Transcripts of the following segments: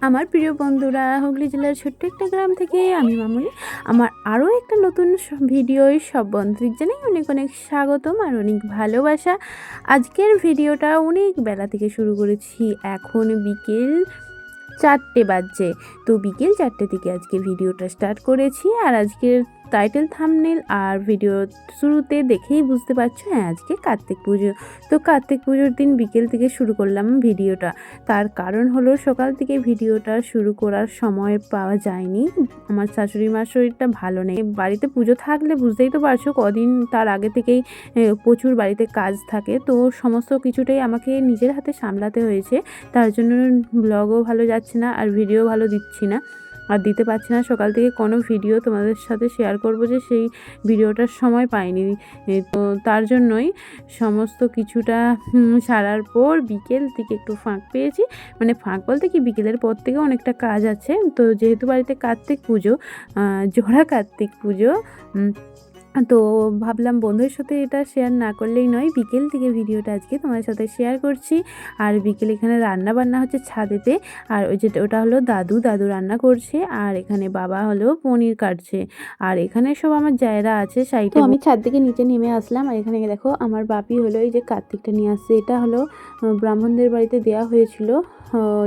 আমার প্রিয় বন্ধুরা। হুগলি জেলার ছোট্ট একটা গ্রাম থেকে আমি মামুনি। আমার আরও একটা নতুন ভিডিওয় সব বন্ধুদের জানাই অনেক অনেক স্বাগতম আর অনেক ভালোবাসা। আজকের ভিডিওটা অনেক বেলা থেকে শুরু করেছি। এখন বিকেল চারটে বাজছে। তো বিকেল চারটে থেকে আজকে ভিডিওটা স্টার্ট করেছি। আর আজকের টাইটেল থামনেল আর ভিডিও শুরুতে দেখেই বুঝতে পারছ হ্যাঁ আজকে কার্তিক পুজো। তো কার্তিক পুজোর দিন বিকেল থেকে শুরু করলাম ভিডিওটা। তার কারণ হলো সকাল থেকে ভিডিওটা শুরু করার সময় পাওয়া যায়নি। আমার শাশুড়ি মার শরীরটা ভালো নেই। বাড়িতে পুজো থাকলে বুঝতেই তো পারছ, কদিন তার আগে থেকেই প্রচুর বাড়িতে কাজ থাকে। তো সমস্ত কিছুটাই আমাকে নিজের হাতে সামলাতে হয়েছে। তার জন্য ব্লগও ভালো যাচ্ছে না আর ভিডিও ভালো দিচ্ছি না। আর দিতে পারছি না। সকাল থেকে কোনো ভিডিও তোমাদের সাথে শেয়ার করব যে সেই ভিডিওটার সময় পাইনি। তো তার জন্যই সমস্ত কিছুটা সারার পর বিকেল থেকে একটু ফাঁক পেয়েছি। মানে ফাঁক বলতে কি, বিকেলের পর থেকে অনেকটা কাজ আছে। তো যেহেতু বাড়িতে কার্তিক পুজো জোড়া কার্তিক পুজো তো ভাবলাম বন্ধুদের সাথে এটা শেয়ার না করলেই নয় বিকেল থেকে ভিডিওটা আজকে তোমার সাথে শেয়ার করছি। আর বিকেল এখানে রান্না বান্না হচ্ছে ছাদেতে আর ওই যেটা ওটা হলো দাদু দাদু রান্না করছে আর এখানে বাবা হলো পনির কাটছে। আর এখানে সব আমার জায়রা আছে সাইডে আমি ছাদ থেকে নিচে নেমে আসলাম আর এখানে দেখো আমার বাপি হলো এই যে কার্তিকটা নিয়ে আসছে। এটা হলো ব্রাহ্মণদের বাড়িতে দেওয়া হয়েছিল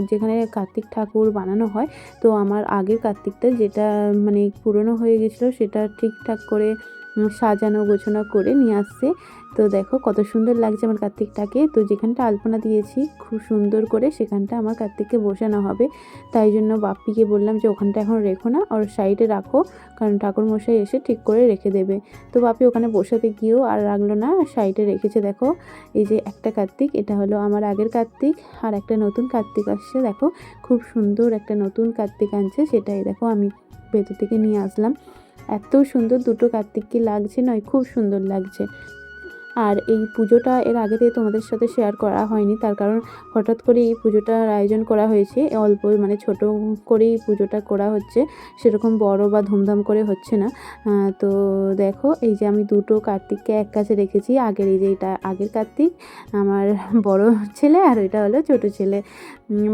যেখানে কার্তিক ঠাকুর বানানো হয়। তো আমার আগের কার্তিকটা যেটা মানে পুরনো হয়ে গেছিল সেটা ঠিকঠাক করে সাজানো, গোছানো করে নিয়ে আসছে। তো দেখো কত সুন্দর লাগছে আমার কার্তিকটাকে। তো যেখানটা আলপনা দিয়েছি, খুব সুন্দর করে সেখানটা আমার কার্তিককে বসানো হবে। তাই জন্য বাপ্পিকে বললাম যে, ওখানটা এখন রেখো না, ওর সাইডে রাখো, কারণ ঠাকুর মশাই এসে ঠিক করে রেখে দেবে। তো বাপি ওখানে বসাতে গিয়েও আর রাখল না, সাইডে রেখেছে। দেখো, এই যে একটা কার্তিক, এটা হলো আমার আগের কার্তিক, আর একটা নতুন কার্তিক আসছে। দেখো, খুব সুন্দর একটা নতুন কার্তিক আনছে, সেটাই। দেখো, আমি ভেতর থেকে নিয়ে আসলাম। এত সুন্দর দুটো কার্তিক কি লাগছে নয়, খুব সুন্দর লাগছে। আর এই পুজোটা এর আগে থেকে তোমাদের সাথে শেয়ার করা হয়নি, তার কারণ হঠাৎ করে এই পুজোটার আয়োজন করা হয়েছে, অল্প মানে ছোট করেই পুজোটা করা হচ্ছে, সেরকম বড় বা ধুমধাম করে হচ্ছে না। তো দেখো, এই যে আমি দুটো কার্তিককে এক কাছে রেখেছি, আগের এই যে এটা আগের কার্তিক, আমার বড় ছেলে আর এটা হলো ছোট ছেলে।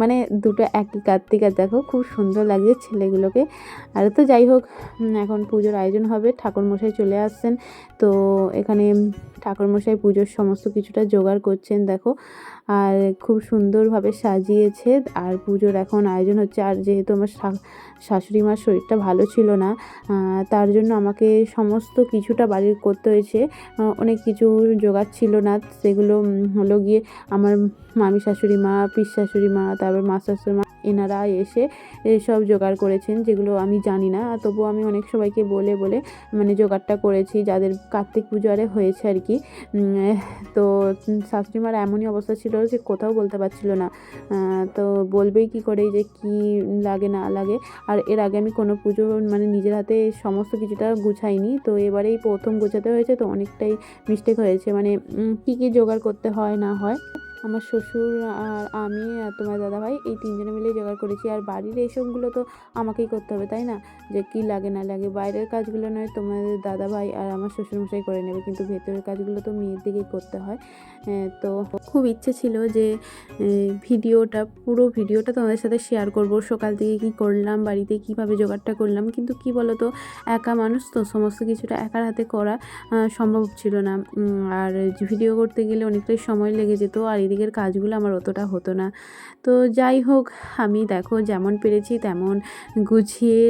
মানে দুটো একই কার্তিক আর দেখো খুব সুন্দর লাগে ছেলেগুলোকে। আর তো যাই হোক এখন পুজোর আয়োজন হবে, ঠাকুরমশাই চলে আসছেন। তো এখানে ঠাকুরমশাই পুজোর সমস্ত কিছুটা জোগাড় করছেন, দেখো। আর খুব সুন্দরভাবে সাজিয়েছে। আর পুজোর এখন আয়োজন হচ্ছে, আর যেহেতু আমার শাশুড়ি মার শরীরটা ভালো ছিল না তার জন্য আমাকে সমস্ত কিছুটা বাড়ির করতে হয়েছে। অনেক কিছু জোগাড় ছিল না, সেগুলো হলো গিয়ে আমার মামি শাশুড়ি মা পিস শাশুড়ি মা, তারপর মা শাশুড়ি মা এনারা এসে সব জোগাড় করেছেন, যেগুলো আমি জানি না। তবুও আমি অনেক সবাইকে বলে বলে মানে জোগাড়টা করেছি, যাদের কার্তিক পুজো আরে হয়েছে আর কি। তো শাশুড়ি মার এমনই অবস্থা ছিল যে কোথাও বলতে পারছিল না। তো বলবেই কি করে যে কি লাগে, না লাগে। আর এর আগে আমি কোনো পুজো মানে নিজের হাতে সমস্ত কিছুটা গুছাইনি। তো এবারেই প্রথম গোছাতে হয়েছে, তো অনেকটাই মিস্টেক হয়েছে। মানে কী কী জোগাড় করতে হয়, না হয়। আমার শ্বশুর আর আমি আর তোমার দাদাভাই এই তিনজনে মিলে জোগাড় করেছি। আর বাড়ির এইসবগুলো তো আমাকেই করতে হবে, তাই না? যে কি লাগে না লাগে, বাইরের কাজগুলো নয় তোমাদের দাদাভাই আর আমার শ্বশুরমশাই করে নেবে। কিন্তু ভেতরের কাজগুলো তো মেয়ের দিকেই করতে হয়। তো খুব ইচ্ছে ছিল যে ভিডিওটা, পুরো ভিডিওটা তোমাদের সাথে শেয়ার করব। সকাল থেকে কী করলাম, বাড়িতে কীভাবে জোগাড়টা করলাম। কিন্তু কি বলো তো একা মানুষ তো, সমস্ত কিছুটা একার হাতে করা সম্ভব ছিল না। আর ভিডিও করতে গেলে অনেকটাই সময় লেগে যেত। আর এদিকের কাজগুলো আমার অতটা হতো না। তো যাই হোক, আমি দেখো যেমন পেরেছি তেমন গুছিয়ে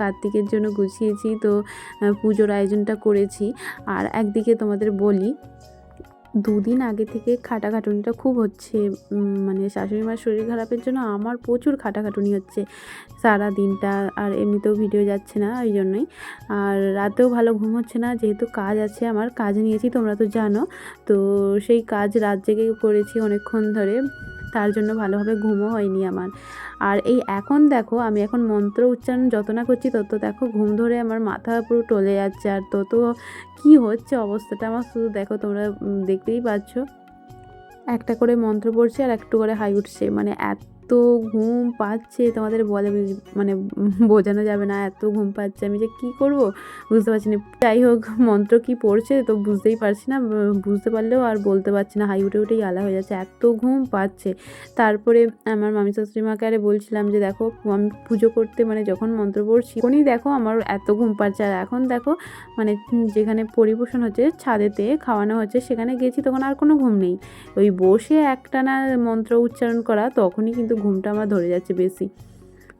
কার্তিকের জন্য গুছিয়েছি। তো পুজোর আয়োজনটা করেছি। আর একদিকে তোমাদের বলি দুদিন আগে থেকে খাটাখাটুনিটা খুব হচ্ছে মানে শাশুড়ি মার শরীর খারাপের জন্য আমার প্রচুর খাটাখাটুনি হচ্ছে সারা দিনটা, আর এমনিতেও ভিডিও যাচ্ছে না ওই জন্যই। আর রাতেও ভালো ঘুম হচ্ছে না, যেহেতু কাজ আছে আমার, কাজ নিয়েছি তোমরা তো জানো। তো সেই কাজ রাত জেগে করেছি অনেকক্ষণ ধরে। তার জন্য ভালোভাবে ঘুমও হয়নি আমার। আর এই এখন দেখো, আমি এখন মন্ত্র উচ্চারণ যত না করছি তত দেখো ঘুম ধরে আমার মাথা পুরো টলে যাচ্ছে। আর তত কি হচ্ছে অবস্থাটা আমার শুধু দেখো তোমরা দেখতেই পাচ্ছ। একটা করে মন্ত্র পড়ছে আর একটু করে হাই উঠছে। মানে এত এত ঘুম পাচ্ছে, তোমাদের বলে মানে বোঝানো যাবে না এত ঘুম পাচ্ছে, আমি যে কি করব? বুঝতে পারছি না। যাই হোক, মন্ত্র কি পড়ছে তো বুঝতেই পারছি না বুঝতে পারলেও আর বলতে পারছি না। হাই উঠে উঠেই আলা হয়ে যাচ্ছে, এত ঘুম পাচ্ছে। তারপরে আমার মামি শাশুড়ি মাকে আরে বলছিলাম যে, দেখো, আমি পুজো করতে মানে যখন মন্ত্র পড়ছি, তখনই দেখো আমার এত ঘুম পাচ্ছে। আর এখন দেখো মানে যেখানে পরিবেশন হচ্ছে, ছাদেতে খাওয়ানো হচ্ছে, সেখানে গেছি, তখন আর কোনো ঘুম নেই। ওই বসে একটানা মন্ত্র উচ্চারণ করা, তখনই কিন্তু ঘুমটা আমার ধরে যাচ্ছে বেশি।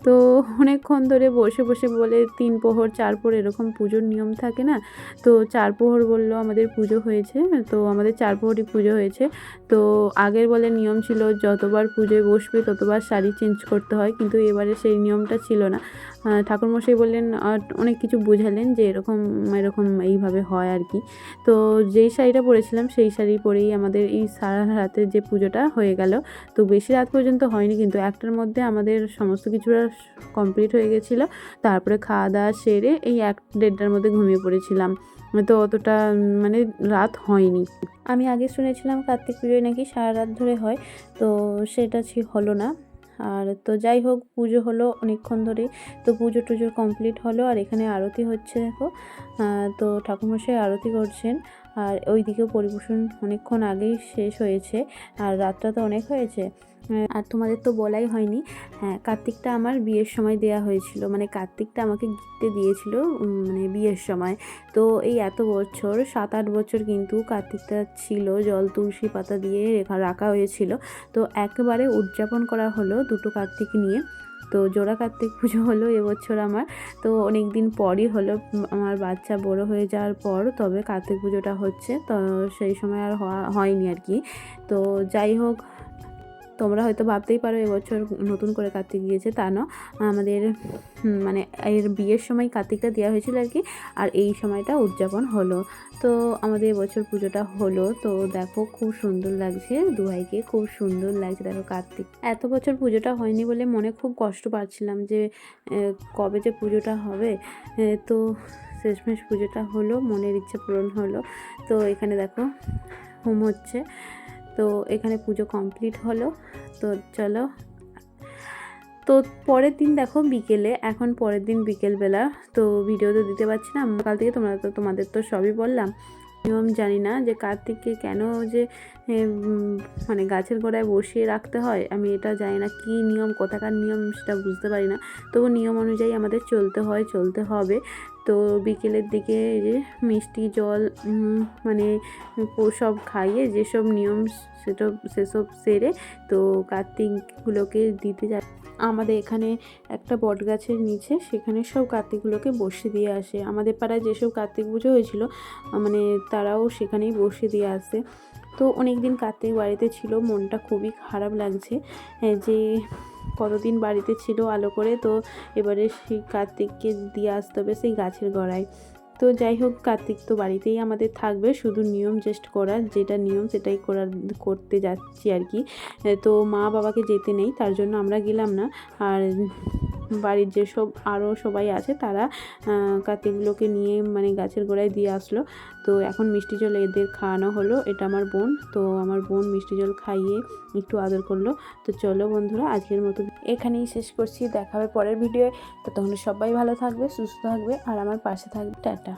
তো অনেকক্ষণ ধরে বসে বসে বলে তিন পোহর চার পোহর এরকম পুজোর নিয়ম থাকে না? তো চার পোহর বলল আমাদের পুজো হয়েছে, তো আমাদের চার পোহরই পুজো হয়েছে। তো আগের বলে নিয়ম ছিল যতবার পুজোয় বসবে ততবার শাড়ি চেঞ্জ করতে হয়, কিন্তু এবারে সেই নিয়মটা ছিল না। ঠাকুরমশাই বললেন অনেক কিছু বোঝালেন যে এরকম এরকম এইভাবে হয় আর কি। তো যেই শাড়িটা পরেছিলাম, সেই শাড়ি পরেই আমাদের এই সারা রাতের যে পুজোটা হয়ে গেল। তো বেশি রাত পর্যন্ত হয়নি, কিন্তু একটার মধ্যে আমাদের সমস্ত কিছুটা কমপ্লিট হয়ে গেছিল। তারপরে খাওয়া দাওয়া সেরে এই এক দেড়টার মধ্যে ঘুমিয়ে পড়েছিলাম। তো অতটা মানে রাত হয়নি। আমি আগে শুনেছিলাম কার্তিক পুজোয় নাকি সারা রাত ধরে হয়, তো সেটা হলো না। আর তো যাই হোক, পুজো হলো অনেকক্ষণ ধরে তো পুজো টুজো কমপ্লিট হলো আর এখানে আরতি হচ্ছে দেখো। তো ঠাকুরমশাই আরতি করছেন। আর ওই দিকেও পরিবেশন অনেকক্ষণ আগেই শেষ হয়েছে, আর রাতটা তো অনেক হয়েছে। আর তোমাদের তো বলাই হয়নি হ্যাঁ কার্তিকটা আমার বিয়ের সময় দেয়া হয়েছিল মানে কার্তিকটা আমাকে গিফটে দিয়েছিল মানে বিয়ের সময়। তো এই এত বছর সাত আট বছর কিন্তু কার্তিকটা ছিল, জল তুলসী পাতা দিয়ে রাখা হয়েছিল। তো একেবারে উদযাপন করা হলো দুটো কার্তিক নিয়ে। তো জোড়া কার্তিক পুজো হলো এবছর আমার। তো অনেক দিন পরই হলো, আমার বাচ্চা বড় হয়ে যাওয়ার পর তবে কার্তিক পুজোটা হচ্ছে। তো সেই সময় আর হয়নি আর কি। তো যাই হোক তোমরা হয়তো ভাবতেই পারো, এবছর নতুন করে কার্তিক গিয়েছে, তা না আমাদের মানে এর বিয়ের সময় কার্তিকটা দেওয়া হয়েছিল আর কি, আর এই সময়টা উদযাপন হলো। তো আমাদের এবছর পুজোটা হলো, তো দেখো খুব সুন্দর লাগছে, দুহাইকে খুব সুন্দর লাগছে, দেখো কার্তিক। এত বছর পুজোটা হয়নি বলে মনে খুব কষ্ট পাচ্ছিলাম যে কবে যে পুজোটা হবে তো শেষমেশ পুজোটা হলো, মনের ইচ্ছা পূরণ হলো। তো এখানে দেখো, হোম হচ্ছে। তো এখানে পুজো কমপ্লিট হলো। তো চলো। তো পরের দিন দেখো বিকেলে, এখন পরের দিন বিকেলবেলা। তো ভিডিও তো দিতে পারছি না কাল থেকে তোমরা তো, তোমাদের তো সবই বললাম। নিয়ম জানি না যে কার্তিককে কেন যে মানে গাছের গোড়ায় বসিয়ে রাখতে হয়। আমি এটা জানি না কী নিয়ম, কোথাকার নিয়ম সেটা বুঝতে পারি না। তবু নিয়ম অনুযায়ী আমাদের চলতে হয়, চলতে হবে। তো বিকেলের দিকে যে মিষ্টি জল মানে সব খাইয়ে যেসব নিয়ম সেসব সেসব সেরে তো কার্তিকগুলোকে দিতে যা আমাদের এখানে একটা বট গাছের নিচে সেখানে সব কার্তিকগুলোকে বসে দিয়ে আসে। আমাদের পাড়ায় যেসব কার্তিক পুজো হয়েছিল মানে তারাও সেখানেই বসে দিয়ে আসে। তো অনেক দিন কার্তিক বাড়িতে ছিল, মনটা খুবই খারাপ লাগছে, যে কতদিন বাড়িতে ছিল আলো করে, তো এবারে সেই কার্তিককে দিয়ে আসতে হবে সেই গাছের গড়ায়। তো যাই হোক, কার্তিক তো বাড়িতেই আমাদের থাকবে, শুধু নিয়ম জাস্ট করার, যেটা নিয়ম সেটাই করার, করতে যাচ্ছি আর কি। তো মা বাবাকে যেতে নেই, তার জন্য আমরা গেলাম না। আর বাড়ির যেসব আরও সবাই আছে তারা কাতিগুলোকে নিয়ে মানে গাছের গোড়ায় দিয়ে আসলো। তো এখন মিষ্টি জল এদের খাওয়ানো হলো, এটা আমার বোন। তো আমার বোন মিষ্টি জল খাইয়ে একটু আদর করল। তো চলো বন্ধুরা, আজকের মতো এখানেই শেষ করছি। দেখাবে পরের ভিডিওয়ে। তো তখন সবাই ভালো থাকবে, সুস্থ থাকবে, আর আমার পাশে থাকবে। টাটা।